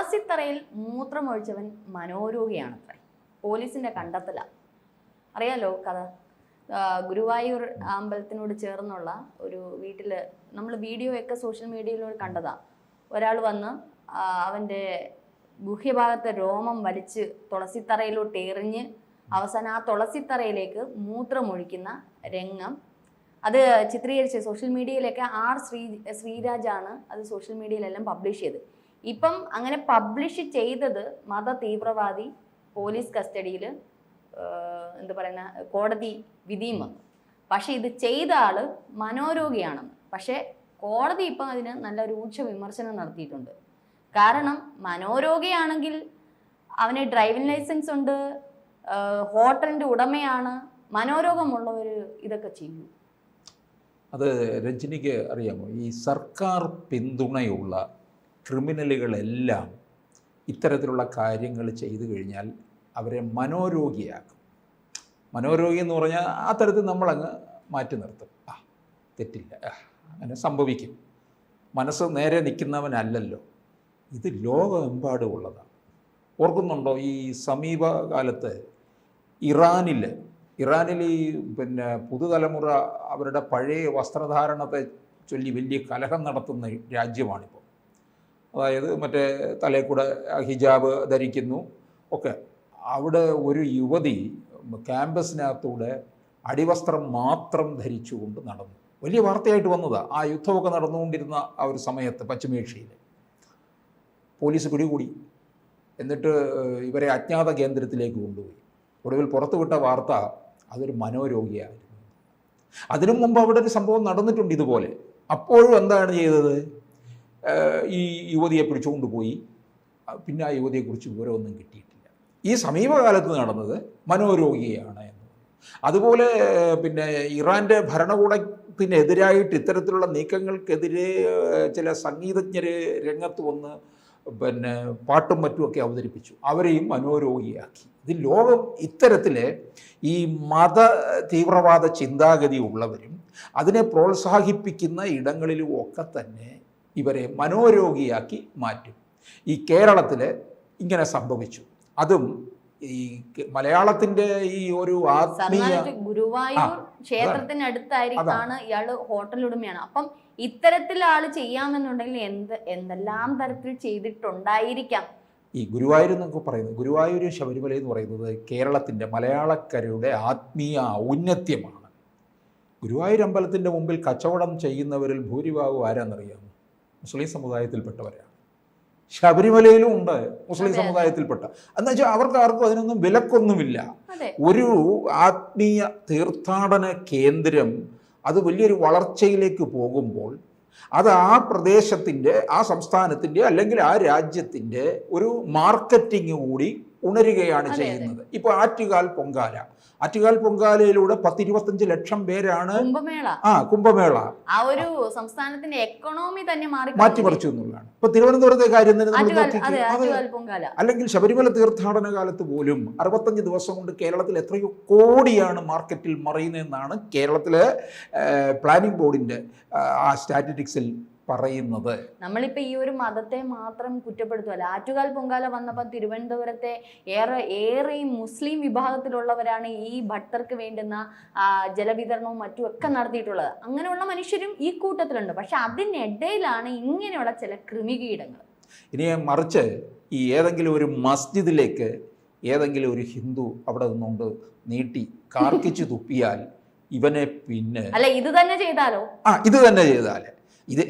തുളസിത്തറയിൽ മൂത്രമൊഴിച്ചവൻ മനോരോഗിയാണത്രേ. പോലീസിന്റെ കണ്ടെത്തല. അറിയാലോ കഥ? ഗുരുവായൂർ അമ്പലത്തിനോട് ചേർന്നുള്ള ഒരു വീട്ടിൽ നമ്മൾ വീഡിയോ ഒക്കെ സോഷ്യൽ മീഡിയയിലൂടെ കണ്ടതാ. ഒരാൾ വന്ന് അവന്റെ ഗുഹ്യഭാഗത്തെ രോമം വലിച്ച് തുളസിത്തറയിലോട്ട് എറിഞ്ഞ് അവസാനം ആ തുളസിത്തറയിലേക്ക് മൂത്രമൊഴിക്കുന്ന രംഗം. അത് ചിത്രീകരിച്ച് സോഷ്യൽ മീഡിയയിലൊക്കെ ആർ ശ്രീ ശ്രീരാജാണ് അത് സോഷ്യൽ മീഡിയയിലെല്ലാം പബ്ലിഷ് ചെയ്ത്. ഇപ്പം അങ്ങനെ പബ്ലിഷ് ചെയ്തത് മത തീവ്രവാദി പോലീസ് കസ്റ്റഡിയിൽ എന്ത് പറയുന്ന കോടതി വിധിയും വന്നു. പക്ഷേ ഇത് ചെയ്ത ആൾ മനോരോഗിയാണെന്ന്. പക്ഷേ കോടതി ഇപ്പം അതിന് നല്ല രൂക്ഷ വിമർശനം നടത്തിയിട്ടുണ്ട്. കാരണം മനോരോഗിയാണെങ്കിൽ അവന് ഡ്രൈവിംഗ് ലൈസൻസ് ഉണ്ട് ഹോട്ടലിന്റെ ഉടമയാണ് മനോരോഗമുള്ളവർ ഇതൊക്കെ ചെയ്യും. അത് രഞ്ജിനിക്ക് അറിയാമോ? ഈ സർക്കാർ പിന്തുണയുള്ള ക്രിമിനലുകളെല്ലാം ഇത്തരത്തിലുള്ള കാര്യങ്ങൾ ചെയ്തു കഴിഞ്ഞാൽ അവരെ മനോരോഗിയാക്കും. മനോരോഗി എന്ന് പറഞ്ഞാൽ ആ തരത്തിൽ നമ്മളങ്ങ് മാറ്റി നിർത്തും. ആ തെറ്റില്ല. അങ്ങനെ സംഭവിക്കും. മനസ്സ് നേരെ നിൽക്കുന്നവനല്ലല്ലോ. ഇത് ലോകമെമ്പാടും ഉള്ളതാണ് ഓർക്കുന്നുണ്ടോ ഈ സമീപകാലത്ത് ഇറാനിൽ ഇറാനിൽ ഈ പിന്നെ പുതുതലമുറ അവരുടെ പഴയ വസ്ത്രധാരണത്തെ ചൊല്ലി വലിയ കലഹം നടത്തുന്ന രാജ്യമാണിപ്പോൾ. അതായത് മറ്റേ തലയിൽ കൂടെ ഹിജാബ് ധരിക്കുന്നു. ഒക്കെ. അവിടെ ഒരു യുവതി ക്യാമ്പസിനകത്തൂടെ അടിവസ്ത്രം മാത്രം ധരിച്ചുകൊണ്ട് നടന്നു. വലിയ വാർത്തയായിട്ട് വന്നതാണ് ആ യുദ്ധമൊക്കെ നടന്നുകൊണ്ടിരുന്ന ആ ഒരു സമയത്ത് പശ്ചിമേഷ്യയിൽ പോലീസ് പിടികൂടി. എന്നിട്ട് ഇവരെ അജ്ഞാത കേന്ദ്രത്തിലേക്ക് കൊണ്ടുപോയി. ഒടുവിൽ പുറത്തുവിട്ട വാർത്ത അതൊരു മനോരോഗിയായിരുന്നു. അതിനു മുമ്പ് അവിടെ ഒരു സംഭവം നടന്നിട്ടുണ്ട് ഇതുപോലെ. അപ്പോഴും എന്താണ് ചെയ്തത്? ഈ യുവതിയെ പിടിച്ചുകൊണ്ട് പോയി. പിന്നെ ആ യുവതിയെക്കുറിച്ച് വിവരമൊന്നും കിട്ടിയിട്ടില്ല. ഈ സമീപകാലത്ത് നടന്നത് മനോരോഗിയാണ് എന്ന്. അതുപോലെ പിന്നെ ഇറാന്റെ ഭരണകൂടത്തിനെതിരായിട്ട് ഇത്തരത്തിലുള്ള നീക്കങ്ങൾക്കെതിരെ ചില സംഗീതജ്ഞര് രംഗത്ത് വന്ന് പിന്നെ പാട്ടും മറ്റുമൊക്കെ അവതരിപ്പിച്ചു. അവരെയും മനോരോഗിയാക്കി. ഇത് ലോകം ഇത്തരത്തിൽ ഈ മത തീവ്രവാദ ചിന്താഗതി ഉള്ളവരും അതിനെ പ്രോത്സാഹിപ്പിക്കുന്ന ഇടങ്ങളിലും ഒക്കെ തന്നെ ഇവരെ മനോരോഗിയാക്കി മാറ്റും. ഈ കേരളത്തിൽ ഇങ്ങനെ സംഭവിച്ചു. അതും ഈ മലയാളത്തിന്റെ ഈ ഒരു ആത്മീയ ഗുരുവായൂർ ക്ഷേത്രത്തിനടുത്തായിരിക്കാണ് ഇയാൾ ഹോട്ടൽ ഉടമയാണ് അപ്പം ഇത്തരത്തിൽ ആൾ ചെയ്യാമെന്നുണ്ടെങ്കിൽ എന്ത് എന്തെല്ലാം തരത്തിൽ ചെയ്തിട്ടുണ്ടായിരിക്കാം? ഈ ഗുരുവായൂർ എന്നൊക്കെ പറയുന്നത് ഗുരുവായൂർ ശബരിമല എന്ന് പറയുന്നത് കേരളത്തിന്റെ മലയാളക്കരയുടെ ആത്മീയ ഔന്നത്യമാണ്. ഗുരുവായൂർ അമ്പലത്തിന്റെ മുമ്പിൽ കച്ചവടം ചെയ്യുന്നവരിൽ ഭൂരിഭാഗവും ആരാന്നറിയാമോ? മുസ്ലിം സമുദായത്തിൽപ്പെട്ടവരാണ് ശബരിമലയിലും ഉണ്ട് മുസ്ലിം. സമുദായത്തിൽപ്പെട്ട. എന്ന് വെച്ചാൽ അവർക്ക് ആർക്കും അതിനൊന്നും വിലക്കൊന്നുമില്ല. ഒരു ആത്മീയ തീർത്ഥാടന കേന്ദ്രം അത് വലിയൊരു വളർച്ചയിലേക്ക് പോകുമ്പോൾ അത് ആ പ്രദേശത്തിന്റെ ആ സംസ്ഥാനത്തിന്റെ അല്ലെങ്കിൽ ആ രാജ്യത്തിന്റെ ഒരു മാർക്കറ്റിംഗ് കൂടി ഉണരുകയാണ്. ചെയ്യുന്നത്. ഇപ്പോൾ ആറ്റുകാൽ പൊങ്കാല. ആറ്റുകാൽ പൊങ്കാലയിലൂടെ പത്തിരുപത്തഞ്ച് ലക്ഷം പേരാണ് ആ കുംഭമേള. ആ ഒരു സംസ്ഥാനത്തിന്റെ എക്കണോമി തന്നെ മാറി മാറ്റിമറിച്ചു എന്നുള്ളതാണ്. ഇപ്പൊ തിരുവനന്തപുരത്തെ കാര്യം തന്നെ അല്ലെങ്കിൽ ശബരിമല തീർത്ഥാടന കാലത്ത് പോലും അറുപത്തഞ്ച് ദിവസം കൊണ്ട് കേരളത്തിൽ എത്രയോ കോടിയാണ് മാർക്കറ്റിൽ മറയുന്നതെന്നാണ് കേരളത്തിലെ പ്ലാനിംഗ് ബോർഡിന്റെ ആ സ്റ്റാറ്റിറ്റിക്സിൽ പറയുന്നത്. നമ്മളിപ്പോ ഈ ഒരു മതത്തെ മാത്രം കുറ്റപ്പെടുത്തുമല്ല ആറ്റുകാൽ പൊങ്കാല വന്നപ്പോൾ തിരുവനന്തപുരത്തെ ഏറെ ഏറെയും മുസ്ലിം വിഭാഗത്തിലുള്ളവരാണ് ഈ ഭക്തർക്ക് വേണ്ടുന്ന ജലവിതരണവും മറ്റും ഒക്കെ നടത്തിയിട്ടുള്ളത്. അങ്ങനെയുള്ള മനുഷ്യരും ഈ കൂട്ടത്തിലുണ്ട്. പക്ഷെ അതിനിടയിലാണ് ഇങ്ങനെയുള്ള ചില കൃമികീടങ്ങൾ. ഇനി മറിച്ച് ഈ ഏതെങ്കിലും ഒരു മസ്ജിദിലേക്ക് ഏതെങ്കിലും ഒരു ഹിന്ദു അവിടെ നിന്നുകൊണ്ട് നീട്ടി കാർക്കിച്ച് തുപ്പിയാൽ ഇവനെ പിന്നെ അല്ല ഇത് തന്നെ ചെയ്താലോ? ആ ഇത് തന്നെ ചെയ്താൽ ഇത്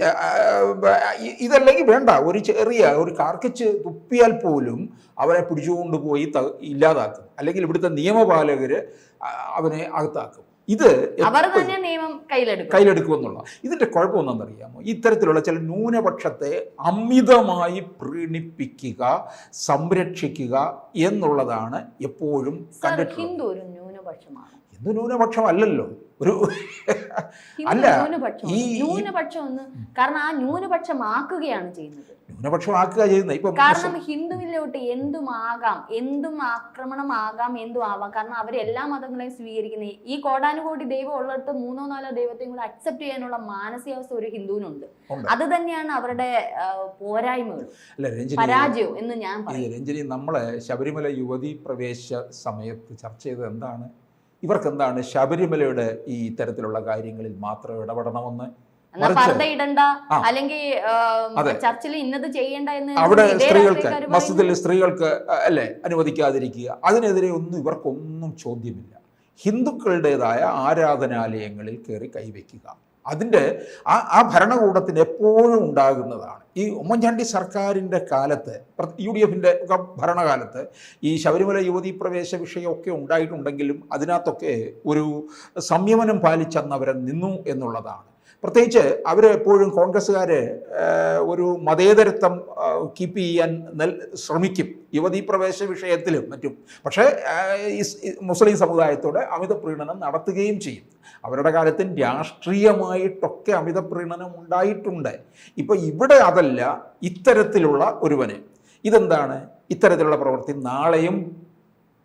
ഇതല്ലെങ്കിൽ വേണ്ട. ഒരു ചെറിയ ഒരു കാർക്കിച്ച് തുപ്പിയാൽ പോലും അവരെ പിടിച്ചുകൊണ്ടുപോയി ത- ഇല്ലാതാക്കും. അല്ലെങ്കിൽ ഇവിടുത്തെ നിയമപാലകർ അവനെ അകത്താക്കും. ഇത് കയ്യിലെടുക്കുമെന്നുള്ള ഇതിന്റെ കുഴപ്പമൊന്നെന്നറിയാമോ ഇത്തരത്തിലുള്ള ചില ന്യൂനപക്ഷത്തെ അമിതമായി പ്രീണിപ്പിക്കുക സംരക്ഷിക്കുക എന്നുള്ളതാണ് എപ്പോഴും കണ്ടിട്ടുള്ളത്. ഹിന്ദു ഒരു ന്യൂനപക്ഷമാണ്. എന്ത് ന്യൂനപക്ഷമല്ലല്ലോ. ഒരു അല്ല, ന്യൂനപക്ഷം ഈ- ന്യൂനപക്ഷം ഒന്ന് കാരണം ആ ന്യൂനപക്ഷമാക്കുകയാണ് ചെയ്യുന്നത്. ന്യൂനപക്ഷമാക്കുക ചെയ്യുന്നത്. ഇപ്പം കാരണം ഹിന്ദുവിലോട്ട് എന്തും ആകാം എന്തും ആക്രമണമാകാം എന്തും ആവാം. കാരണം അവർ എല്ലാ മതങ്ങളെയും സ്വീകരിക്കുന്ന ഈ കോടാനുകോടി ദൈവം ഉള്ളിടത്ത് മൂന്നോ നാലോ ദൈവത്തെയും കൂടെ അക്സെപ്റ്റ് ചെയ്യാനുള്ള മാനസികാവസ്ഥ ഒരു ഹിന്ദുവിനുണ്ട്. അത് തന്നെയാണ് അവരുടെ പോരായ്മകൾ. പരാജയം എന്ന് ഞാൻ രഞ്ജിനി നമ്മളെ ശബരിമല യുവതി പ്രവേശ സമയത്ത് ചർച്ച ചെയ്തത് എന്താണ്? ഇവർക്ക് എന്താണ് ശബരിമലയുടെ ഈ തരത്തിലുള്ള കാര്യങ്ങളിൽ മാത്രം ഇടപെടണമെന്ന് അല്ലെങ്കിൽ ചർച്ചിൽ ഇന്നത് ചെയ്യേണ്ട എന്ന് അവിടെ സ്ത്രീകൾക്ക് മസ്ജിദിൽ സ്ത്രീകൾക്ക് അല്ലേ അനുവദിക്കാതിരിക്കുക. അതിനെതിരെ ഒന്നും ഇവർക്കൊന്നും ചോദ്യമില്ല. ഹിന്ദുക്കളുടേതായ ആരാധനാലയങ്ങളിൽ കയറി കൈവയ്ക്കുക. അതിന്റെ ആ ആ ഭരണകൂടത്തിന് എപ്പോഴും ഉണ്ടാകുന്നതാണ്. ഈ ഉമ്മൻചാണ്ടി സർക്കാരിന്റെ കാലത്ത് യു ഡി എഫിന്റെ ഭരണകാലത്ത് ഈ ശബരിമല യുവതീ പ്രവേശ വിഷയമൊക്കെ ഉണ്ടായിട്ടുണ്ടെങ്കിലും അതിനകത്തൊക്കെ ഒരു സംയമനം പാലിച്ചന്ന് അവരെ നിന്നു എന്നുള്ളതാണ്. പ്രത്യേകിച്ച് അവർ എപ്പോഴും കോൺഗ്രസ്സുകാർ ഒരു മതേതരത്വം കീപ്പ് ചെയ്യാൻ നൽ ശ്രമിക്കും. യുവതീ പ്രവേശ വിഷയത്തിലും മറ്റും. പക്ഷേ മുസ്ലിം സമുദായത്തോട് അമിത പ്രീണനം നടത്തുകയും ചെയ്യും. അവരുടെ കാലത്തിൽ രാഷ്ട്രീയമായിട്ടൊക്കെ അമിത പ്രീണനം ഉണ്ടായിട്ടുണ്ട്. ഇപ്പോൾ ഇവിടെ അതല്ല ഇത്തരത്തിലുള്ള ഒരുവന്. ഇതെന്താണ്? ഇത്തരത്തിലുള്ള പ്രവൃത്തി നാളെയും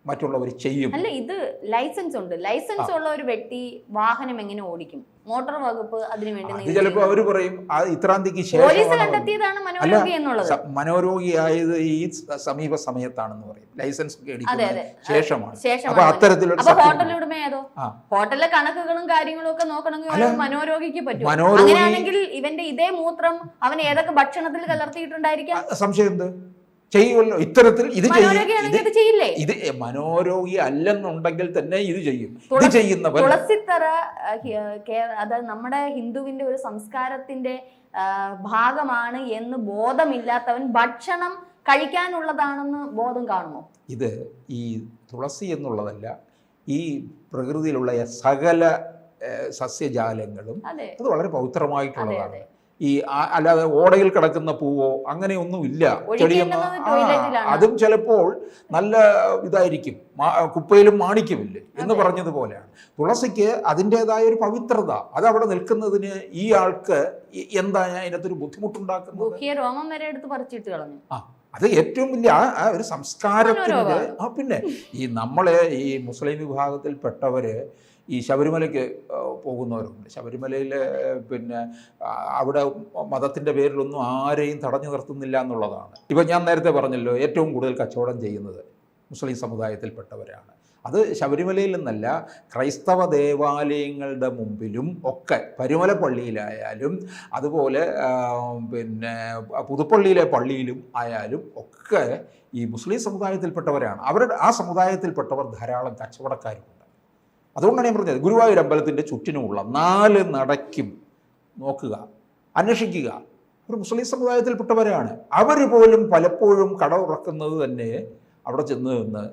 മറ്റുള്ളവർ ചെയ്യും. അല്ല ഇത് ലൈസൻസ് ഉണ്ട്. ലൈസൻസ് ഉള്ള ഒരു വ്യക്തി വാഹനം എങ്ങനെ ഓടിക്കും? മോട്ടോർ വകുപ്പ് അതിനു വേണ്ടി ചിലപ്പോൾ അവർ പറയും ആ ഇത്രാം തീയതിക്ക് ശേഷം മനോരോഗിയായത് ഈ സമീപ സമയത്താണെന്ന് പറയും. ലൈസൻസ് ശേഷമാണ്. അപ്പൊ അത്തരത്തിലുള്ള ആ. ഹോട്ടലിലെ കണക്കുകളും കാര്യങ്ങളും ഒക്കെ നോക്കണമെങ്കിൽ മനോരോഗിക്ക് പറ്റും അങ്ങനെയാണെങ്കിൽ ഇവന്റെ ഇതേ മൂത്രം അവൻ ഏതൊക്കെ ഭക്ഷണത്തിൽ കലർത്തിയിട്ടുണ്ടായിരിക്കാം? സംശയം എന്ത്? ചെയ്യുമല്ലോ. ഇത്തരത്തിൽ ഇത് ചെയ്യും. ഇത് മനോരോഗി അല്ലെന്നുണ്ടെങ്കിൽ തന്നെ ഇത് ചെയ്യും. ഇത് ചെയ്യുന്നവർ തുളസിത്തറ അത് നമ്മുടെ ഹിന്ദുവിന്റെ ഒരു സംസ്കാരത്തിന്റെ ഭാഗമാണ് എന്ന് ബോധമില്ലാത്തവൻ ഭക്ഷണം കഴിക്കാനുള്ളതാണെന്ന് ബോധം കാണുമോ? ഇത് ഈ തുളസി എന്നുള്ളതല്ല ഈ പ്രകൃതിയിലുള്ള സകല സസ്യജാലങ്ങളും അതെ. വളരെ പൗത്രമായിട്ടുള്ളതാണ് പവിത്രമായിട്ടുള്ളതാണ് ഈ അല്ലാതെ ഓടയിൽ കിടക്കുന്ന പൂവോ അങ്ങനെയൊന്നുമില്ല ചെടിയൊന്നും. അതും ചിലപ്പോൾ നല്ല ഇതായിരിക്കും. കുപ്പയിലും മാണിക്കുമില്ലേ എന്ന്. പറഞ്ഞതുപോലെയാണ്. തുളസിക്ക് അതിന്റെതായ ഒരു പവിത്രത. അത് അവിടെ നിൽക്കുന്നതിന് ഈ ആൾക്ക് എന്താ അതിനകത്തൊരു ബുദ്ധിമുട്ടുണ്ടാക്കുന്നത്? രോമം വരെ എടുത്ത് പറിച്ചിട്ട് കളഞ്ഞു. ആ അത് ഏറ്റവും വലിയ ആ ആ ഒരു സംസ്കാരത്തിന്റെ ആ പിന്നെ ഈ നമ്മളെ ഈ മുസ്ലിം വിഭാഗത്തിൽപ്പെട്ടവര് ഈ ശബരിമലയ്ക്ക് പോകുന്നവരുണ്ട്. ശബരിമലയിൽ പിന്നെ അവിടെ മതത്തിന്റെ പേരിലൊന്നും ആരെയും തടഞ്ഞു നിർത്തുന്നില്ല എന്നുള്ളതാണ്. ഇപ്പം ഞാൻ നേരത്തെ പറഞ്ഞല്ലോ ഏറ്റവും കൂടുതൽ കച്ചവടം ചെയ്യുന്നത് മുസ്ലിം സമുദായത്തിൽപ്പെട്ടവരാണ്. അത് ശബരിമലയിൽ നിന്നല്ല ക്രൈസ്തവ ദേവാലയങ്ങളുടെ മുമ്പിലും ഒക്കെ പരുമല പള്ളിയിലായാലും അതുപോലെ പിന്നെ പുതുപ്പള്ളിയിലെ പള്ളിയിലും ആയാലും ഒക്കെ ഈ മുസ്ലിം സമുദായത്തിൽപ്പെട്ടവരാണ്. അവരുടെ ആ സമുദായത്തിൽപ്പെട്ടവർ ധാരാളം കച്ചവടക്കാരുമുണ്ട് അതുകൊണ്ടാണ് ഞാൻ പറഞ്ഞത് ഗുരുവായൂർ അമ്പലത്തിന്റെ ചുറ്റിനുമുള്ള നാല് നടക്കും നോക്കുക അന്വേഷിക്കുക. ഒരു മുസ്ലിം സമുദായത്തിൽപ്പെട്ടവരാണ്. അവർ പോലും പലപ്പോഴും കട ഉറക്കുന്നത് തന്നെ അവിടെ ചെന്ന് നിന്ന്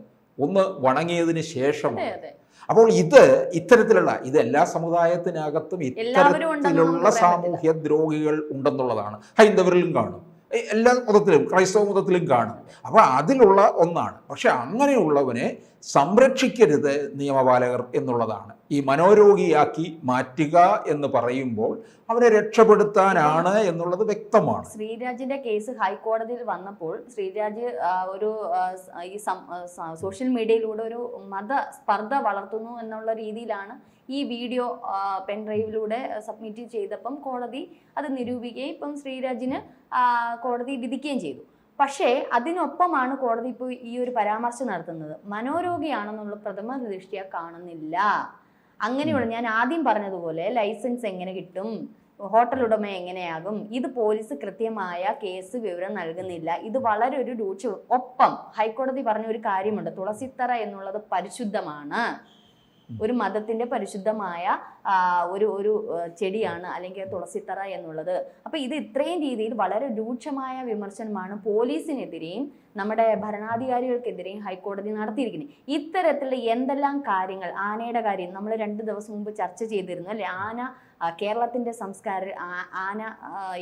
ഒന്ന് വണങ്ങിയതിന് ശേഷം ശേഷമാണ് അപ്പോൾ ഇത് ഇത്തരത്തിലുള്ള ഇത് എല്ലാ സമുദായത്തിനകത്തും ഇത്തരത്തിലുള്ള സാമൂഹ്യ ദ്രോഹികൾ ഉണ്ടെന്നുള്ളതാണ്. ഹൈന്ദവരിലും കാണും. എല്ലാ മതത്തിലും ക്രൈസ്തവ മതത്തിലും കാണും. അപ്പോൾ അതിലുള്ള ഒന്നാണ്. പക്ഷെ അങ്ങനെയുള്ളവനെ സംരക്ഷിക്കരുത് നിയമപാലകർ എന്നുള്ളതാണ്. ഈ മനോരോഗിയാക്കി മാറ്റുക എന്ന് പറയുമ്പോൾ അവരെ രക്ഷപ്പെടുത്താനാണ് എന്നുള്ളത് വ്യക്തമാണ്. ശ്രീരാജിന്റെ കേസ് ഹൈക്കോടതിയിൽ വന്നപ്പോൾ ശ്രീരാജ് ഒരു ഈ സോഷ്യൽ മീഡിയയിലൂടെ ഒരു മത സ്പർദ്ധ വളർത്തുന്നു എന്നുള്ള രീതിയിലാണ് ഈ വീഡിയോ പെൻഡ്രൈവിലൂടെ സബ്മിറ്റ് ചെയ്തപ്പം കോടതി അത് നിരൂപിക്കുകയും ഇപ്പം ശ്രീരാജിന് കോടതി വിധിക്കുകയും ചെയ്തു. പക്ഷേ അതിനൊപ്പമാണ് കോടതി ഇപ്പോൾ ഈ ഒരു പരാമർശം നടത്തുന്നത്. മനോരോഗിയാണെന്നുള്ള പ്രഥമ ദൃഷ്ടിയ കാണുന്നില്ല. അങ്ങനെയുള്ള ഞാൻ ആദ്യം പറഞ്ഞതുപോലെ ലൈസൻസ് എങ്ങനെ കിട്ടും? ഹോട്ടൽ ഉടമ എങ്ങനെയാകും? ഇത് പോലീസ് കൃത്യമായ കേസ് വിവരം നൽകുന്നില്ല. ഇത് വളരെ ഒരു രൂക്ഷ ഒപ്പം ഹൈക്കോടതി പറഞ്ഞ ഒരു കാര്യമുണ്ട്. തുളസിത്തറ എന്നുള്ളത് പരിശുദ്ധമാണ്. ഒരു മതത്തിന്റെ പരിശുദ്ധമായ ഒരു ഒരു ചെടിയാണ് അല്ലെങ്കിൽ തുളസിത്തറ എന്നുള്ളത്. അപ്പൊ ഇത് ഇത്രയും രീതിയിൽ വളരെ രൂക്ഷമായ വിമർശനമാണ് പോലീസിനെതിരെയും നമ്മുടെ ഭരണാധികാരികൾക്കെതിരെയും ഹൈക്കോടതി നടത്തിയിരിക്കുന്നത് ഇത്തരത്തിലുള്ള എന്തെല്ലാം കാര്യങ്ങൾ ആനയുടെ കാര്യം നമ്മൾ രണ്ട് ദിവസം മുമ്പ് ചർച്ച ചെയ്തിരുന്നു അല്ലെ? ആന കേരളത്തിന്റെ സംസ്കാര ആന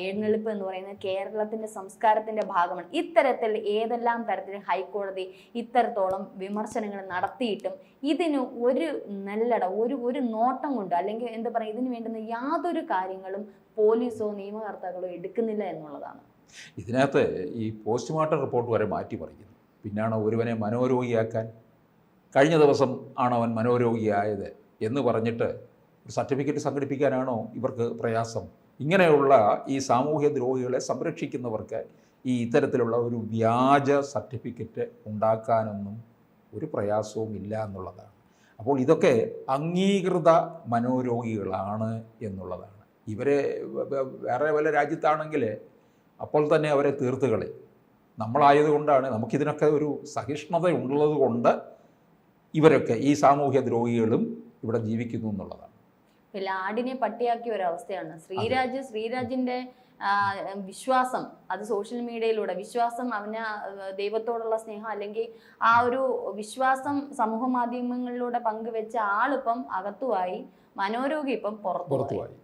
എഴുന്നള്ളിപ്പ് എന്ന് പറയുന്നത് കേരളത്തിന്റെ സംസ്കാരത്തിന്റെ ഭാഗമാണ്. ഇത്തരത്തിൽ ഏതെല്ലാം തരത്തിൽ ഹൈക്കോടതി ഇത്തരത്തോളം വിമർശനങ്ങൾ നടത്തിയിട്ടും ഇതിന് ഒരു നല്ലട ഒരു ഒരു നോട്ടം കൊണ്ട് അല്ലെങ്കിൽ എന്താ പറയുക ഇതിന് വേണ്ടുന്ന യാതൊരു കാര്യങ്ങളും പോലീസോ നിയമകർത്താക്കളോ എടുക്കുന്നില്ല എന്നുള്ളതാണ്. ഇതിനകത്ത് ഈ പോസ്റ്റ്മോർട്ടം റിപ്പോർട്ട് വരെ മാറ്റി പറയുന്നു. പിന്നാണ് ഒരുവനെ മനോരോഗിയാക്കാൻ? കഴിഞ്ഞ ദിവസം ആണ് അവൻ മനോരോഗിയായത് എന്ന് പറഞ്ഞിട്ട് ഒരു സർട്ടിഫിക്കറ്റ് സംഘടിപ്പിക്കാനാണോ ഇവർക്ക് പ്രയാസം? ഇങ്ങനെയുള്ള ഈ സാമൂഹ്യ ദ്രോഹികളെ സംരക്ഷിക്കുന്നവർക്ക് ഈ ഇത്തരത്തിലുള്ള ഒരു വ്യാജ സർട്ടിഫിക്കറ്റ് ഉണ്ടാക്കാനൊന്നും ഒരു പ്രയാസവും ഇല്ല എന്നുള്ളതാണ്. അപ്പോൾ ഇതൊക്കെ അംഗീകൃത മനോരോഗികളാണ് എന്നുള്ളതാണ്. ഇവരെ വേറെ വല്ല രാജ്യത്താണെങ്കിൽ അപ്പോൾ തന്നെ അവരെ തീർത്ത് കളി. നമ്മളായതുകൊണ്ടാണ് നമുക്കിതിനൊക്കെ ഒരു സഹിഷ്ണുത ഉള്ളത് കൊണ്ട് ഇവരൊക്കെ ഈ സാമൂഹ്യ ദ്രോഹികളും ഇവിടെ ജീവിക്കുന്നു എന്നുള്ളതാണ്. ലാഡിനെ ആടിനെ പട്ടിയാക്കിയ ഒരവസ്ഥയാണ്. ശ്രീരാജ് ശ്രീരാജിന്റെ വിശ്വാസം അത് സോഷ്യൽ മീഡിയയിലൂടെ വിശ്വാസം അവന് ദൈവത്തോടുള്ള സ്നേഹം അല്ലെങ്കിൽ ആ ഒരു വിശ്വാസം സമൂഹ മാധ്യമങ്ങളിലൂടെ പങ്കുവെച്ച ആളിപ്പം അകത്തുമായി മനോരോഗി ഇപ്പം പുറത്തുമായി